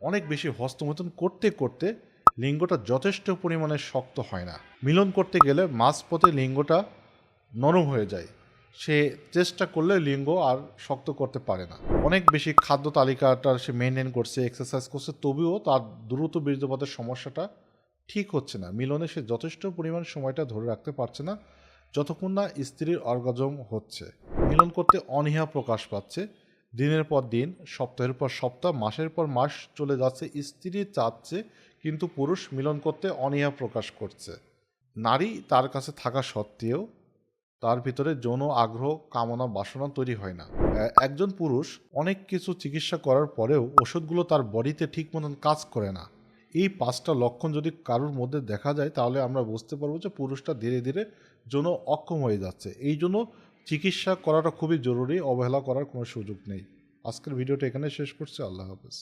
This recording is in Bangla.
অনেক বেশি হস্তমৈথুন করতে করতে লিঙ্গটা যথেষ্ট পরিমাণে শক্ত হয় না। মিলন করতে গেলে মাঝপথে লিঙ্গটা নরম হয়ে যায়। সে চেষ্টা করলে লিঙ্গ আর শক্ত করতে পারে না। অনেক বেশি খাদ্য তালিকাটা সে মেনটেন করছে এক্সারসাইজ করছে, তবুও তার দ্রুত বীর্যপাতের সমস্যাটা ঠিক হচ্ছে না। মিলনে সে যথেষ্ট পরিমাণ সময়টা ধরে রাখতে পারছে না, যতক্ষণ না স্ত্রীর অর্গাজম হচ্ছে। মিলন করতে অনীহা প্রকাশ পাচ্ছে। দিনের পর দিন, সপ্তাহের পর সপ্তাহ, মাসের পর মাস চলে যাচ্ছে, স্ত্রী চাচ্ছে, কিন্তু পুরুষ মিলন করতে অনীহা প্রকাশ করছে। নারী তার কাছে থাকা সত্ত্বেও তার ভিতরে যৌন আগ্রহ, কামনা, বাসনা তৈরি হয় না। একজন পুরুষ অনেক কিছু চিকিৎসা করার পরেও ওষুধগুলো তার বডিতে ঠিক মতন কাজ করে না। এই পাঁচটা লক্ষণ যদি কারোর মধ্যে দেখা যায়, তাহলে আমরা বুঝতে পারব যে পুরুষটা ধীরে ধীরে যৌন অক্ষম হয়ে যাচ্ছে। এই জন্য চিকিৎসা করাটা খুবই জরুরি, অবহেলা করার কোনো সুযোগ নেই। আজকের ভিডিওটা এখানে শেষ করছি, আল্লাহ হাফেজ।